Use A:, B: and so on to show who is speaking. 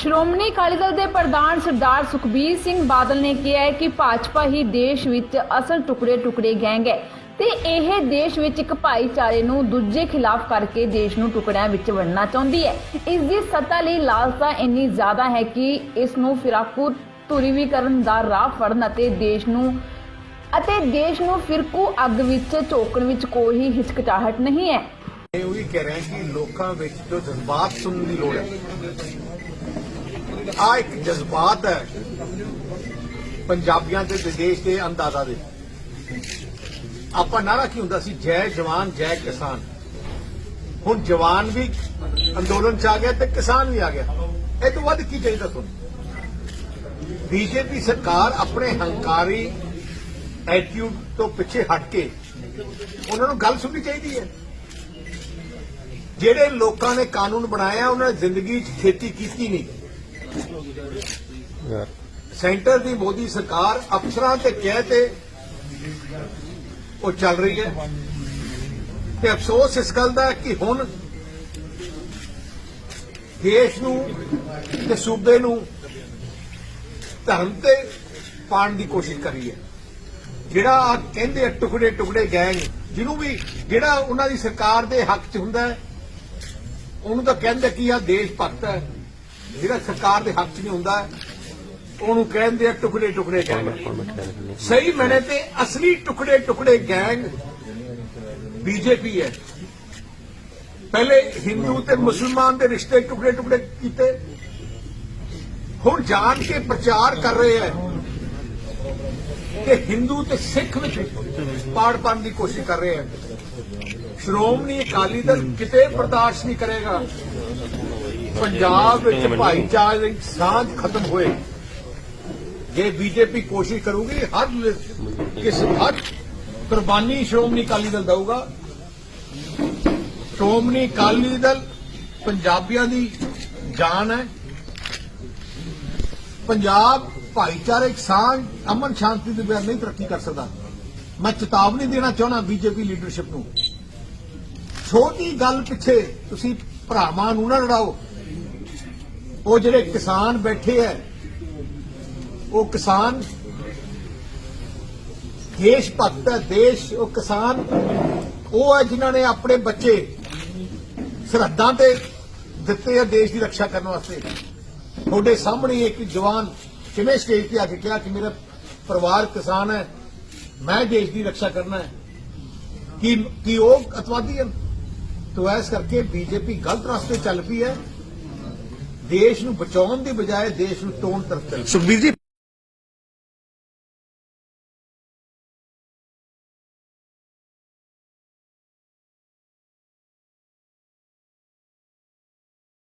A: ਸ਼੍ਰੋਮਣੀ ਅਕਾਲੀ ਦਲ ਦੇ ਪ੍ਰਧਾਨ ਸਰਦਾਰ ਸੁਖਬੀਰ ਸਿੰਘ ਬਾਦਲ ਨੇ ਕਿਹਾ ਹੈ ਕਿ ਭਾਜਪਾ ਹੀ ਦੇਸ਼ ਵਿੱਚ ਅਸਲ ਟੁਕੜੇ-ਟੁਕੜੇ ਗੈਂਗ ਹੈ ਤੇ ਇਹ ਦੇਸ਼ ਵਿੱਚ ਇੱਕ ਭਾਈਚਾਰੇ ਨੂੰ ਦੂਜੇ ਖਿਲਾਫ ਕਰਕੇ ਦੇਸ਼ ਨੂੰ ਟੁਕੜਿਆਂ ਵਿੱਚ ਵੰਡਣਾ ਚਾਹੁੰਦੀ ਹੈ। ਇਸ ਦੀ ਸੱਤਾ ਲਈ ਲਾਲਸਾ ਇੰਨੀ ਜ਼ਿਆਦਾ ਹੈ ਕਿ ਇਸ ਨੂੰ ਫਿਰਾਕੂ ਧੁਰੀਵੀਕਰਨ ਦਾ ਰਾਹ ਫੜਨ ਅਤੇ ਦੇਸ਼ ਨੂੰ ਅਤੇ ਦੇਸ਼ ਨੂੰ ਫਿਰਕੂ ਅੱਗ ਵਿੱਚ, ਝੋਕਣ ਵਿੱਚ ਕੋਈ ਹਿਚਕਚਾਹਟ ਨਹੀਂ ਹੈ।
B: ਇਹ ਉਹੀ ਕਹਿ ਰਹੇ ਕਿ ਲੋਕਾਂ ਵਿੱਚ ਜੋ ਜਜ਼ਬਾਤ ਸੁਣਨ ਦੀ ਲੋੜ ਹੈ ਆ ਇੱਕ ਜਜ਼ਬਾਤ ਹੈ ਪੰਜਾਬੀਆਂ ਦੇ ਤੇ ਦੇਸ਼ ਦੇ ਅੰਦਾਜ਼ਾ ਦੇ। ਆਪਾਂ ਨਾਰਾ ਕੀ ਹੁੰਦਾ ਸੀ? ਜੈ ਜਵਾਨ, ਜੈ ਕਿਸਾਨ। ਹੁਣ ਜਵਾਨ ਵੀ ਅੰਦੋਲਨ ਚ ਆ ਗਿਆ ਤੇ ਕਿਸਾਨ ਵੀ ਆ ਗਿਆ। ਇਹ ਤੋਂ ਵੱਧ ਕੀ ਚਾਹੀਦਾ ਤੁਹਾਨੂੰ? ਬੀਜੇਪੀ ਸਰਕਾਰ ਆਪਣੇ ਹੰਕਾਰੀ ਐਟੀਟਿਊਡ ਤੋਂ ਪਿੱਛੇ ਹਟ ਕੇ ਉਹਨਾਂ ਨੂੰ ਗੱਲ ਸੁਣਨੀ ਚਾਹੀਦੀ ਹੈ। ਜਿਹੜੇ ਲੋਕਾਂ ਨੇ ਕਾਨੂੰਨ ਬਣਾਇਆ, ਉਹਨਾਂ ਨੇ ਜ਼ਿੰਦਗੀ 'ਚ ਖੇਤੀ ਕੀਤੀ ਨਹੀਂ। ਸੈਂਟਰ ਦੀ ਮੋਦੀ ਸਰਕਾਰ ਅਫਸਰਾਂ ਤੇ ਕਹਿ ਤੇ ਉਹ ਚੱਲ ਰਹੀ ਹੈ। ਤੇ ਅਫਸੋਸ ਇਸ ਗੱਲ ਦਾ ਕਿ ਹੁਣ ਦੇਸ਼ ਨੂੰ ਤੇ ਸੂਬੇ ਨੂੰ ਧਰਮ ਤੇ ਪਾਣ ਦੀ ਕੋਸ਼ਿਸ਼ ਕਰੀ ਹੈ। ਜਿਹੜਾ ਆ ਕਹਿੰਦੇ ਆ ਟੁਕੜੇ ਟੁਕੜੇ ਗੈਂਗ, ਜਿਹਨੂੰ ਵੀ ਜਿਹੜਾ ਉਹਨਾਂ ਦੀ ਸਰਕਾਰ ਦੇ ਹੱਕ 'ਚ ਹੁੰਦਾ ਉਹਨੂੰ ਤਾਂ ਕਹਿੰਦੇ ਕਿ ਆ ਦੇਸ਼ ਭਗਤ ਹੈ। ਜਿਹੜਾ ਸਰਕਾਰ ਦੇ ਹੱਕ 'ਚ ਨਹੀਂ ਹੁੰਦਾ ਉਹਨੂੰ ਕਹਿੰਦੇ ਆ ਟੁਕੜੇ ਟੁਕੜੇ ਗੈਂਗ। ਸਹੀ ਮੈਨੇ ਤੇ ਅਸਲੀ ਟੁਕੜੇ ਟੁਕੜੇ ਗੈਂਗ ਬੀਜੇਪੀ ਹੈ। ਪਹਿਲੇ ਹਿੰਦੂ ਤੇ ਮੁਸਲਮਾਨ ਦੇ ਰਿਸ਼ਤੇ ਟੁਕੜੇ ਟੁਕੜੇ ਕੀਤੇ। ਹੁਣ ਜਾਣ ਕੇ ਪ੍ਰਚਾਰ ਕਰ ਰਹੇ ਹੈ ਕਿ ਹਿੰਦੂ ਤੇ ਸਿੱਖ ਵਿੱਚ ਪਾੜ ਪਾਉਣ ਦੀ ਕੋਸ਼ਿਸ਼ ਕਰ ਰਹੇ ਹੈ। ਸ਼੍ਰੋਮਣੀ ਅਕਾਲੀ ਦਲ ਕਿਤੇ ਬਰਦਾਸ਼ਤ ਨਹੀਂ ਕਰੇਗਾ। ਪੰਜਾਬ ਵਿੱਚ ਭਾਈਚਾਰੇ ਦੀ ਸਾਂਝ ਖਤਮ ਹੋਏ। ਜੇ ਬੀਜੇਪੀ ਕੋਸ਼ਿਸ਼ ਕਰੂਗੀ ਹਰ ਕਿਸ ਹਰ ਕੁਰਬਾਨੀ ਸ਼੍ਰੋਮਣੀ ਅਕਾਲੀ ਦਲ ਦਊਗਾ। ਸ਼੍ਰੋਮਣੀ ਅਕਾਲੀ ਦਲ ਪੰਜਾਬੀਆਂ ਦੀ ਜਾਨ ਹੈ। ਪੰਜਾਬ ਭਾਈਚਾਰਕ ਸਾਂਝ ਅਮਨ ਸ਼ਾਂਤੀ ਦੇ ਬਿਨਾਂ ਨਹੀਂ ਤਰੱਕੀ ਕਰ ਸਕਦਾ। ਮੈਂ ਚੇਤਾਵਨੀ ਦੇਣਾ ਚਾਹੁੰਦਾ ਬੀਜੇਪੀ ਲੀਡਰਸ਼ਿਪ ਨੂੰ। ਛੋਟੀ ਗੱਲ ਪਿੱਛੇ ਤੁਸੀਂ ਭਰਾਵਾਂ ਨੂੰ ਨਾ ਲੜਾਓ। ਉਹ ਜਿਹੜੇ ਕਿਸਾਨ ਬੈਠੇ ਐ ਉਹ ਕਿਸਾਨ ਦੇਸ਼ ਭਗਤ ਹੈ ਦੇਸ਼, ਉਹ ਕਿਸਾਨ, ਉਹ ਹੈ ਜਿਨ੍ਹਾਂ ਨੇ ਆਪਣੇ ਬੱਚੇ ਸਰਹੱਦਾਂ ਤੇ ਦਿੱਤੇ ਆ ਦੇਸ਼ ਦੀ ਰੱਖਿਆ ਕਰਨ ਵਾਸਤੇ। ਤੁਹਾਡੇ ਸਾਹਮਣੇ ਇੱਕ ਜਵਾਨ ਕਿਵੇਂ ਸਟੇਜ ਤੇ ਆ ਕੇ ਕਿਹਾ ਕਿ ਮੇਰਾ ਪਰਿਵਾਰ ਕਿਸਾਨ ਹੈ, ਮੈਂ ਦੇਸ਼ ਦੀ ਰੱਖਿਆ ਕਰਨਾ ਹੈ। ਕਿ ਕਿ ਉਹ ਅਤਵਾਦੀ ਹਨ? ਤੋ ਐਸ ਕਰਕੇ ਬੀਜੇਪੀ ਗਲਤ ਰਸਤੇ ਚੱਲ ਪਈ ਹੈ। ਦੇਸ਼ ਨੂੰ ਬਚਾਉਣ ਦੀ ਬਜਾਏ ਦੇਸ਼ ਨੂੰ ਤੋੜਨ ਤਰਫ ਚੱਲ
C: ਸੁਖਬੀਰ ਜੀ